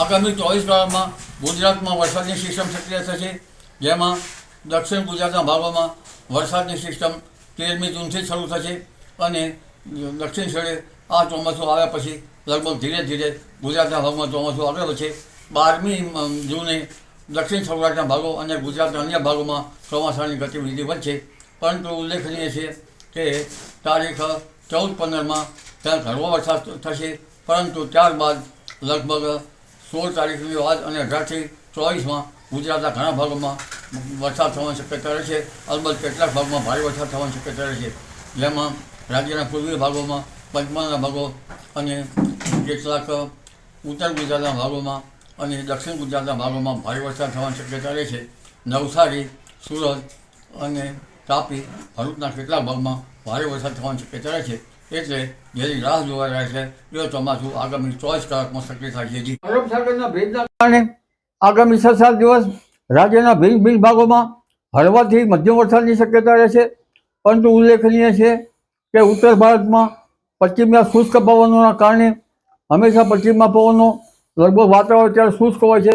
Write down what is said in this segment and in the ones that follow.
આગામી ચોવીસ કલાકમાં ગુજરાતમાં વરસાદની સિસ્ટમ સક્રિય થશે, જેમાં દક્ષિણ ગુજરાતના ભાગોમાં વરસાદની સિસ્ટમ તેરમી જૂનથી શરૂ થશે અને દક્ષિણ છેડે આ ચોમાસું આવ્યા પછી લગભગ ધીરે ધીરે ગુજરાતના ભાગમાં ચોમાસું આગળ છે બારમી જૂને દક્ષિણ સૌરાષ્ટ્રના ભાગો અને ગુજરાતના અન્ય ભાગોમાં ચોમાસાની ગતિવિધિ વધશે. પરંતુ ઉલ્લેખનીય છે કે તારીખ ચૌદ પંદરમાં ત્યાં ઘણો વરસાદ થશે, પરંતુ ત્યારબાદ લગભગ સોળ તારીખની વાત અને અઢારથી ચોવીસમાં ગુજરાતના ઘણા ભાગોમાં વરસાદ થવાની શક્યતા રહે છે. અલબત્ત કેટલાક ભાગમાં ભારે વરસાદ થવાની શક્યતા રહે છે. જેમાં રાજ્યના પૂર્વીય ભાગોમાં પંચમહાલના ભાગો અને કેટલાક ઉત્તર ગુજરાતના ભાગોમાં અને દક્ષિણ ગુજરાતના ભાગોમાં ભારે વરસાદ થવાની શક્યતા રહે છે. નવસારી, સુરત અને તાપી, ભરૂચના કેટલાક ભાગમાં ભારે વરસાદ થવાની શક્યતા રહેશે એટલે જેની રાહ જોવા રહે છે, એ ચોમાસું આગામી ચોવીસ કલાકમાં સક્રિય થાય છે અરબ સાગરના ભેજના કારણે આગામી છ સાત દિવસ રાજ્યના ભિન્ન ભિન્ન ભાગોમાં હળવાથી મધ્યમ વરસાદની શક્યતા રહેશે પરંતુ ઉલ્લેખનીય છે કે ઉત્તર ભારતમાં પશ્ચિમના શુષ્ક પવનોના કારણે હંમેશા પશ્ચિમના પવનો લગભગ વાતાવરણ ત્યારે શુષ્ક હોય છે.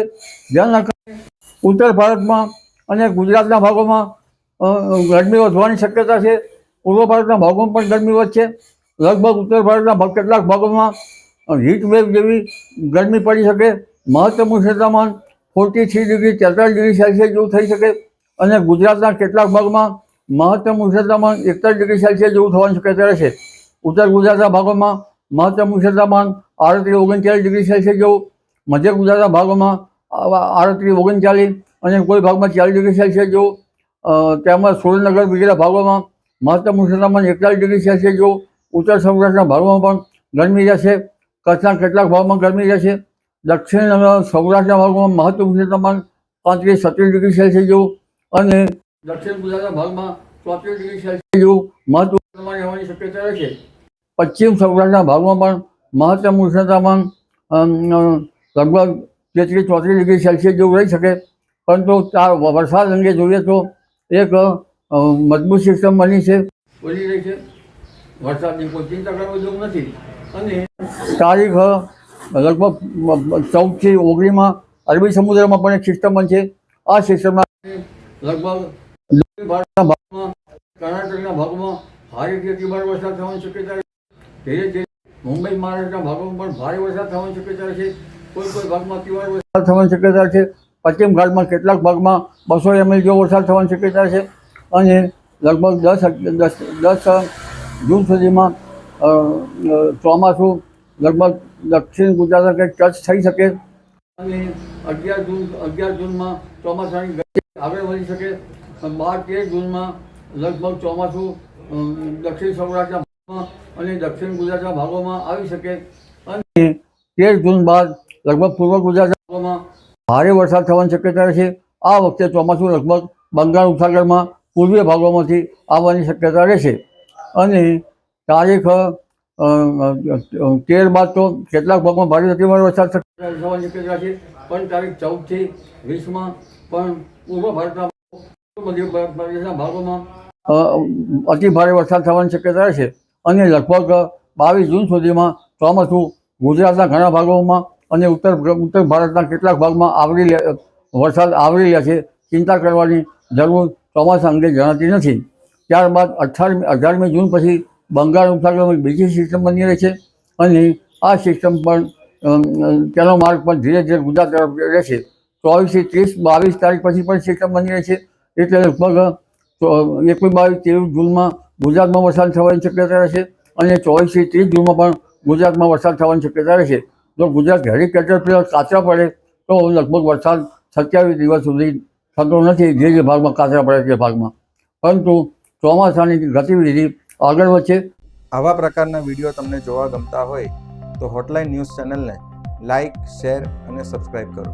જેના કારણે ઉત્તર ભારતમાં અને ગુજરાતના ભાગોમાં ગરમી વધવાની શક્યતા છે. પૂર્વ ભારતના ભાગોમાં પણ ગરમી વધશે લગભગ ઉત્તર ભારતના કેટલાક ભાગોમાં વેવ જેવી ગરમી પડી શકે. મહત્તમ ઉષ્ણતામાન ફોર્ટી થ્રી ડિગ્રી તેતાલીસ ડિગ્રી સેલ્સિયસ જેવું થઈ શકે અને ગુજરાતના કેટલાક ભાગમાં મહત્તમ ઉષ્ણતામાન એકતાલીસ ડિગ્રી સેલ્સિયસ જેવું થવાની શક્યતા રહેશે. ઉત્તર ગુજરાતના ભાગોમાં મહત્તમ ઉષ્ણતામાન આડત્રીસ, ઓગણચાલીસ ડિગ્રી સેલ્સિયસ જેવું, મધ્ય ગુજરાતના ભાગોમાં આડત્રીસ, ઓગણચાલીસ અને કોઈ ભાગમાં ચાલીસ ડિગ્રી સેલ્સિયસ જેવું તેમજ સુરેન્દ્રનગર વગેરે ભાગોમાં મહત્તમ ઉષ્ણતામાન એકતાલીસ ડિગ્રી સેલ્સિયસ જેવું ઉત્તર સૌરાષ્ટ્રના ભાગોમાં પણ ગરમી રહેશે. કચ્છના કેટલાક ભાગમાં ગરમી રહેશે. દક્ષિણ સૌરાષ્ટ્રના ભાગમાં મહત્તમ તાપમાન પાંત્રીસ છત્રીસ ડિગ્રી સેલ્સિયસ જેવું અને દક્ષિણ ગુજરાતના ભાગમાં ચોત્રીસ ડિગ્રી સેલ્સિયસ જેવું મહત્તમ તાપમાન રહેવાની શક્યતા રહેશે પશ્ચિમ સૌરાષ્ટ્રના ભાગમાં પણ મહત્તમ ઉષ્ણતામાન લગભગ તેત્રીસ ચોત્રીસ ડિગ્રી સેલ્સિયસ જેવું રહી શકે. પરંતુ ચાર વરસાદ અંગે જોઈએ તો એક મજબૂત સિસ્ટમ બની છે. બની રહી છે. વરસાદની કોઈ ચિંતા કરવા જેવું નથી. અને તારીખ લગભગ ચૌદથી ઓગણીમાં અરબી સમુદ્રમાં પણ એક સિસ્ટમ બનશે આ સિસ્ટમના લગભગ ભારતના ભાગમાં કર્ણાટકના ભાગમાં ભારેથી અતિભારે વરસાદ થવાની શક્યતા. ધીરે ધીરે મુંબઈ મહારાષ્ટ્રના ભાગોમાં પણ ભારે વરસાદ થવાની શક્યતા છે. કોઈ કોઈ ભાગમાં તિવાર વરસાદ થવાની શક્યતા છે. પશ્ચિમ ઘાટમાં કેટલાક ભાગમાં બસો એમએલ જેવો વરસાદ થવાની શક્યતા છે. અને લગભગ દસ દસ દસ જૂન સુધીમાં ચોમાસું લગભગ દક્ષિણ ગુજરાત કંઈક ટચ થઈ શકે. અને અગિયાર જૂન, અગિયાર જૂનમાં ચોમાસાની ગતિ આગળ વધી શકે. બાર, તેર જૂનમાં લગભગ ચોમાસું દક્ષિણ સૌરાષ્ટ્રના ભાગમાં અને દક્ષિણ ગુજરાતના ભાગોમાં આવી શકે. અને તેર જૂન બાદ લગભગ પૂર્વ ગુજરાતના ભાગોમાં ભારે વરસાદ થવાની શક્યતા છે આ વખતે ચોમાસું લગભગ બંગાળ ઉપસાગરમાં પૂર્વીય ભાગોમાંથી આવવાની શક્યતા રહેશે. અને તારીખ તેર બાદ તો કેટલાક ભાગમાં ભારે અતિભારે વરસાદ થવાની શક્યતા છે. પણ તારીખ ચૌદથી વીસમાં પણ પૂર્વ ભારતના ભાગોમાં અતિ ભારે વરસાદ થવાની શક્યતા છે. અને લગભગ બાવીસ જૂન સુધીમાં ચોમાસું ગુજરાતના ઘણા ભાગોમાં અને ઉત્તર ઉત્તર ભારતના કેટલાક ભાગમાં આવરી વરસાદ આવરી લે છે. ચિંતા કરવાની જરૂર ચોમાસા અંગે જણાતી નથી. ત્યારબાદ અઠારમી, અઢારમી જૂન પછી બંગાળ ઉપસાગરમાં બીજી સિસ્ટમ બની રહી છે અને આ સિસ્ટમ પણ તેનો માર્ગ પણ ધીરે ધીરે ગુજરાત તરફ રહેશે. ચોવીસથી ત્રીસ, બાવીસ તારીખ પછી પણ સિસ્ટમ બની રહી છે. એટલે લગભગ એકવીસ, બાવીસ, ત્રેવીસ જૂનમાં ગુજરાતમાં વરસાદ થવાની શક્યતા રહેશે અને ચોવીસથી ત્રીસ જૂનમાં પણ ગુજરાતમાં વરસાદ થવાની શક્યતા રહેશે. જો ગુજરાત હેરી કેટરપિલર કાચરા પડે, તો લગભગ વરસાદ સત્યાવીસ દિવસ સુધી થતો નથી. જે જે ભાગમાં કાચરા પડે તે ભાગમાં. પરંતુ ચોમાસાની ગતિવિધિ આગળ વધશે. આવા પ્રકારના વીડિયો તમને જોવા ગમતા હોય તો હોટલાઇન ન્યૂઝ ચેનલને લાઇક શેર અને સબસ્ક્રાઈબ કરો.